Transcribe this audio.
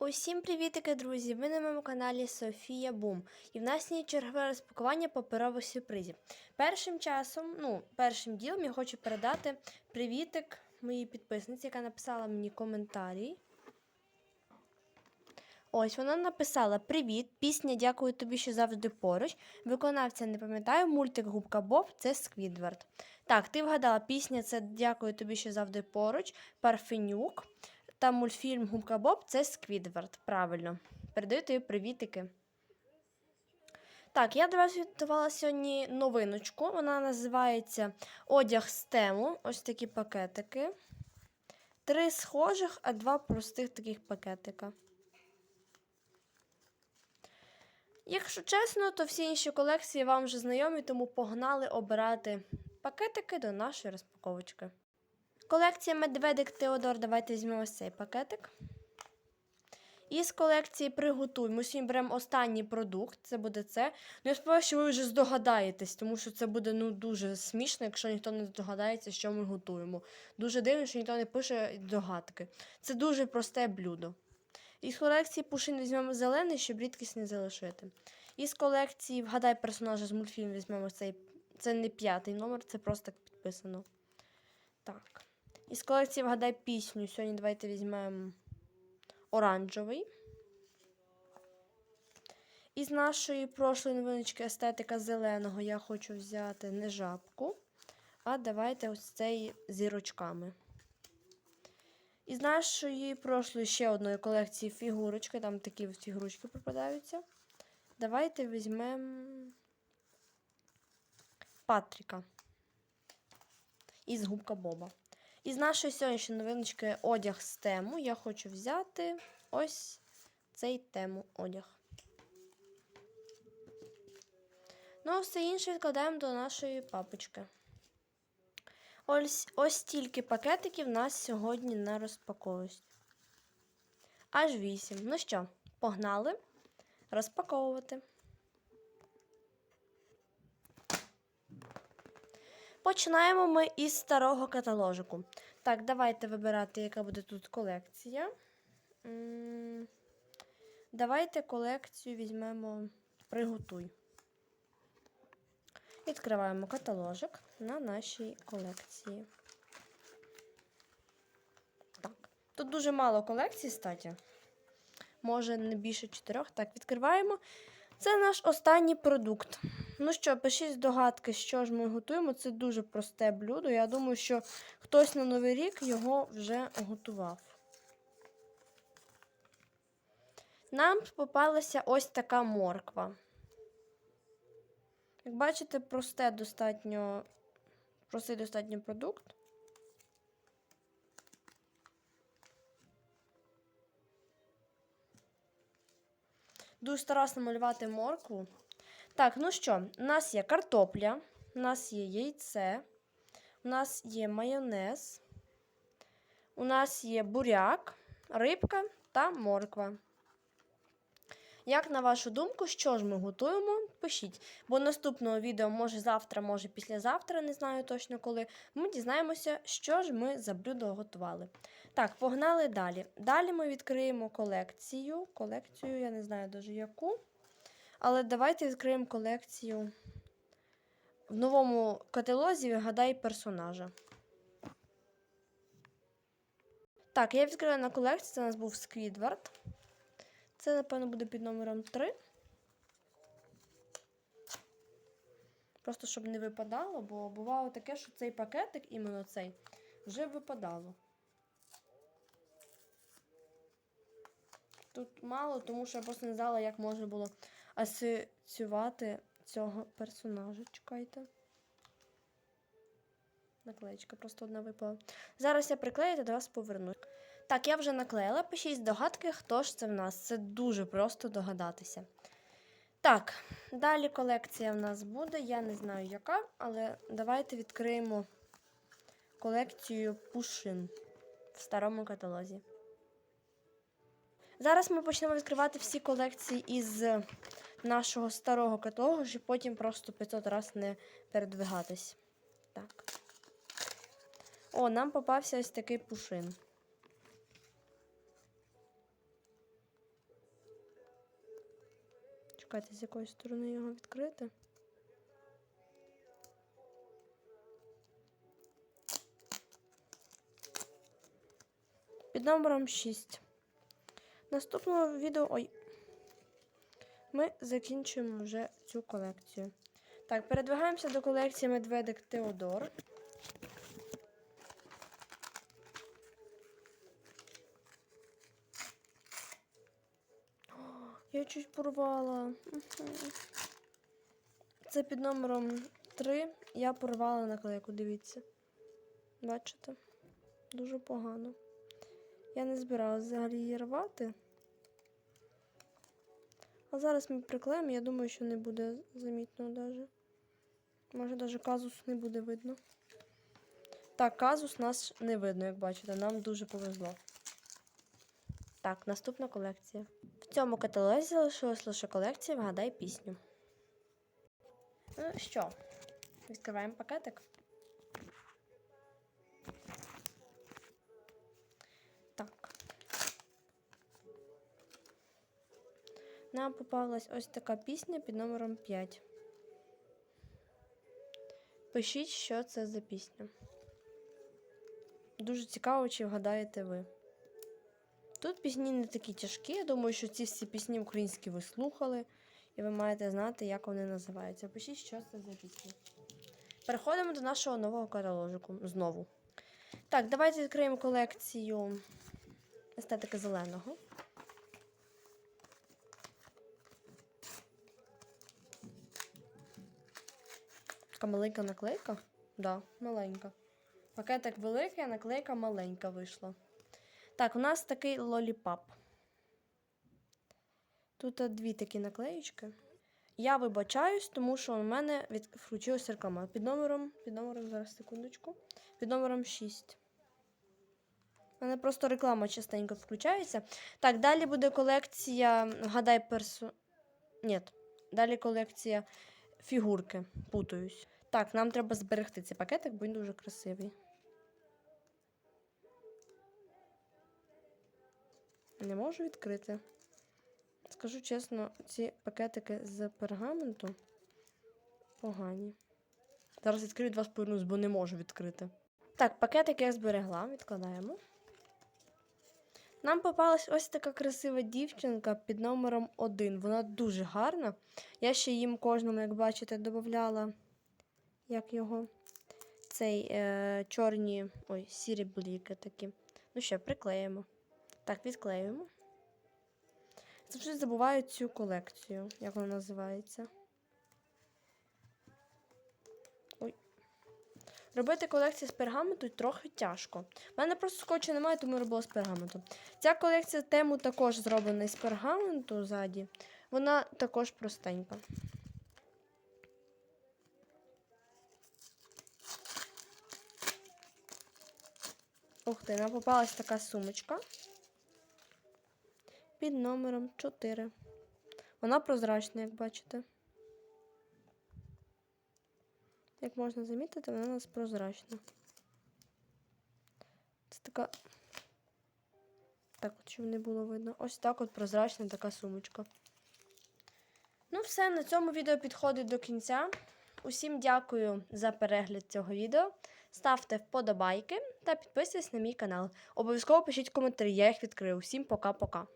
Усім привітики, друзі! Ви на моєму каналі Софія Бум. І в нас є чергове розпакування паперових сюрпризів. Першим часом, ну, першим ділом я хочу передати привітик моїй підписниці, яка написала мені коментарі. Ось вона написала: Привіт! Пісня Дякую тобі, що завжди поруч. Виконавця не пам'ятаю, мультик Губка Боб це Сквідвард. Так, ти вгадала, пісня це Дякую тобі, що завжди поруч, Парфенюк. Та мультфільм Губка Боб це Сквідвард. Правильно. Передаю тобі привітики. Так, я до вас готувала сьогодні новиночку. Вона називається Одяг з тему. Ось такі пакетики. Три схожих, а два простих таких пакетика. Якщо чесно, то всі інші колекції вам вже знайомі, тому погнали обирати пакетики до нашої розпаковочки. Колекція Медведик Теодор. Давайте візьмемо ось цей пакетик. І з колекції приготуй. Ми сьогодні беремо останній продукт, це буде це. Ну, я сподіваюся, що ви вже здогадаєтесь, тому що це буде ну, дуже смішно, якщо ніхто не здогадається, що ми готуємо. Дуже дивно, що ніхто не пише догадки. Це дуже просте блюдо. Із колекції Пушин візьмемо зелений, щоб рідкість не залишити. Із колекції Вгадай персонажа з мультфільму візьмемо цей. Це не п'ятий номер, це просто так підписано. Так. Із колекції Вгадай пісню. Сьогодні давайте візьмемо оранжевий. Із нашої прошлої новиночки естетика зеленого я хочу взяти не жабку, а давайте ось цей зірочками. Із нашої прошлої ще одної колекції фігурочки, там такі фігурочки попадаються. Давайте візьмемо Патріка із губка Боба. Із нашої сьогоднішньої новиночки одяг з тему я хочу взяти ось цей тему одяг. Ну, а все інше відкладаємо до нашої папочки. Ось ось стільки пакетиків нас сьогодні на розпаковують. Аж 8. Ну що, погнали розпаковувати. Починаємо ми із старого каталожику. Так, давайте вибирати, яка буде тут колекція. Давайте колекцію візьмемо Приготуй. Відкриваємо каталожик на нашій колекції. Так, тут дуже мало колекцій, статі. Може, не більше чотирьох. Так, відкриваємо. Це наш останній продукт. Ну що, пишіть здогадки, що ж ми готуємо. Це дуже просте блюдо. Я думаю, що хтось на Новий рік його вже готував. Нам попалася ось така морква. Як бачите, просте достатньо, простий достатньо продукт. Дуже старався намалювати моркву. Так, ну що, у нас є картопля, у нас є яйце, у нас є майонез, у нас є буряк, рибка та морква. Як на вашу думку, що ж ми готуємо? Пишіть. Бо наступного відео, може завтра, може післязавтра, не знаю точно коли, ми дізнаємося, що ж ми за блюдо готували. Так, погнали далі. Далі ми відкриємо колекцію. Колекцію, я не знаю дуже яку. Але давайте відкриємо колекцію. В новому каталозі вгадай персонажа. Так, я відкрила на колекцію. Це у нас був Сквідвард. Це, напевно, буде під номером 3. Просто щоб не випадало, бо бувало таке, що цей пакетик, іменно цей, вже випадало. Тут мало, тому що я просто не знала, як можна було асоціювати цього персонажа. Чекайте. Наклеєчка просто одна випала. Зараз я приклею та до вас повернусь. Так, я вже наклеїла. Пишіть здогадки, хто ж це в нас. Це дуже просто догадатися. Так, далі колекція в нас буде. Я не знаю, яка, але давайте відкриємо колекцію Пушин в старому каталозі. Зараз ми почнемо відкривати всі колекції із нашого старого каталогу, щоб потім просто 500 разів не передвигатись. Так. О, нам попався ось такий пушин. Чекайте, з якої сторони його відкрити. Під номером 6. Наступного відео. Ой. Ми закінчуємо вже цю колекцію. Так, передвигаємося до колекції Медведик Теодор. Я чуть порвала. Це під номером 3. Я порвала наклейку, дивіться. Бачите? Дуже погано. Я не збиралася взагалі її рвати. А зараз ми приклеїмо, я думаю, що не буде замітно даже. Може, навіть казус не буде видно. Так, казус нас не видно, як бачите. Нам дуже повезло. Так, наступна колекція. В цьому каталозі залишилась лише колекція Вгадай пісню. Ну що, відкриваємо пакетик. Нам попалась ось така пісня під номером 5. Пишіть, що це за пісня. Дуже цікаво, чи вгадаєте ви. Тут пісні не такі тяжкі. Я думаю, що ці всі пісні українські ви слухали, і ви маєте знати, як вони називаються. Пишіть, що це за пісня. Переходимо до нашого нового каталожику знову. Так, давайте відкриємо колекцію естетики зеленого. Така маленька наклейка? Да, маленька. Пакетик великий, а наклейка маленька вийшла. Так, у нас такий лоліпап. Тут е, дві такі наклеїчки. Я вибачаюсь, тому що у мене від... включилася реклама. Під номером, під номером, зараз секундочку. Під номером 6. У мене просто реклама частенько включається. Так, далі буде колекція. Гадай персо. Ні. Далі колекція фігурки. Путаюсь. Так, нам треба зберегти цей пакетик, бо він дуже красивий. Не можу відкрити. Скажу чесно, ці пакетики з пергаменту погані. Зараз відкрию два повернусь, бо не можу відкрити. Так, пакетик я зберегла, відкладаємо. Нам попалась ось така красива дівчинка під номером 1. Вона дуже гарна. Я ще їм кожному, як бачите, додавала як його, цей е, чорні, ой, сірі бліки такі. Ну що, приклеїмо. Так, відклеюємо. Завжди забуваю цю колекцію, як вона називається. Робити колекцію з пергаменту трохи тяжко. У мене просто скотчу немає, тому робила з пергаменту. Ця колекція тему також зроблена із пергаменту ззаді. Вона також простенька. Ух ти, нам попалась така сумочка під номером 4. Вона прозрачна, як бачите. Як можна замітити, вона у нас прозрачна. Це така. Так, от щоб не було видно. Ось так от прозрачна така сумочка. Ну, все, на цьому відео підходить до кінця. Усім дякую за перегляд цього відео. Ставте вподобайки та підписуйтесь на мій канал. Обов'язково пишіть коментарі, я їх відкрию. Всім пока-пока.